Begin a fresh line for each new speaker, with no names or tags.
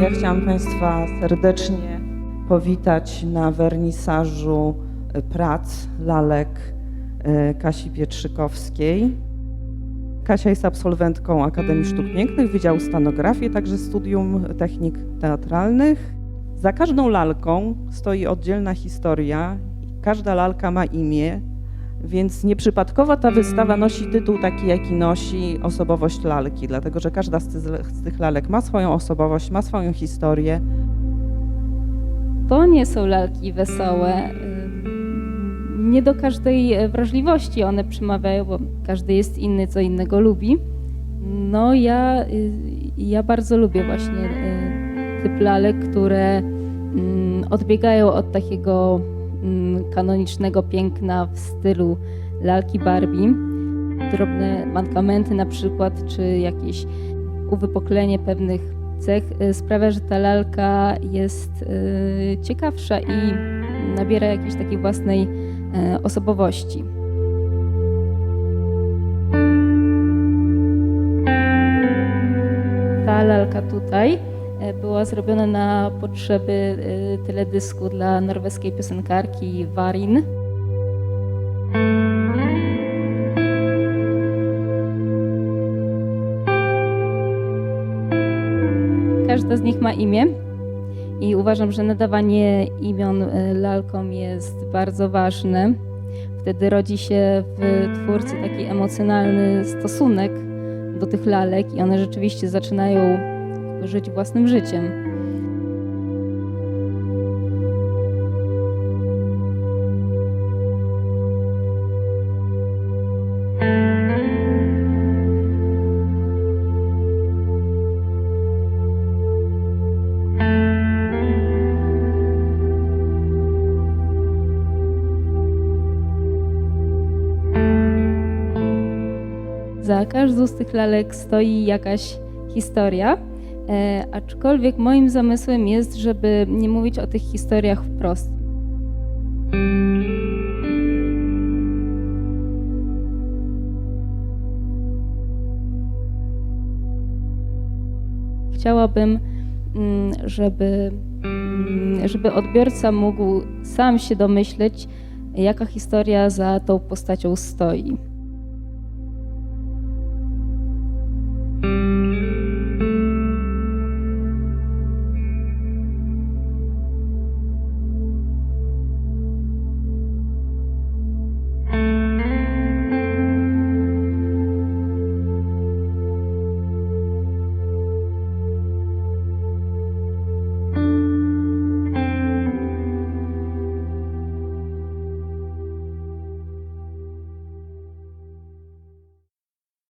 ja chciałam Państwa serdecznie powitać na wernisażu e, prac lalek e, Kasi Pietrzykowskiej. Kasia jest absolwentką Akademii Sztuk Pięknych, Wydziału Scenografii, także Studium Technik Teatralnych. Za każdą lalką stoi oddzielna historia. Każda lalka ma imię, więc nieprzypadkowo ta wystawa nosi tytuł taki, jaki nosi osobowość lalki, dlatego że każda z tych, z tych lalek ma swoją osobowość, ma swoją historię.
To nie są lalki wesołe. Nie do każdej e, wrażliwości one przemawiają, bo każdy jest inny, co innego lubi. No ja, y, ja bardzo lubię właśnie y, typ lalek, które mm, odbiegają od takiego kanonicznego piękna w stylu lalki Barbie. Drobne mankamenty na przykład, czy jakieś uwypuklenie pewnych cech y, sprawia, że ta lalka jest y, ciekawsza i nabiera jakiejś takiej własnej y, osobowości. Ta lalka tutaj była zrobiona na potrzeby y, teledysku dla norweskiej piosenkarki Varin. Każda z nich ma imię i uważam, że nadawanie imion e, lalkom jest bardzo ważne. Wtedy rodzi się w twórcy taki emocjonalny stosunek do tych lalek i one rzeczywiście zaczynają żyć własnym życiem. Za każdą z tych lalek stoi jakaś historia, aczkolwiek moim zamysłem jest, żeby nie mówić o tych historiach wprost. Chciałabym, mm, żeby, mm, żeby odbiorca mógł sam się domyśleć, jaka historia za tą postacią stoi.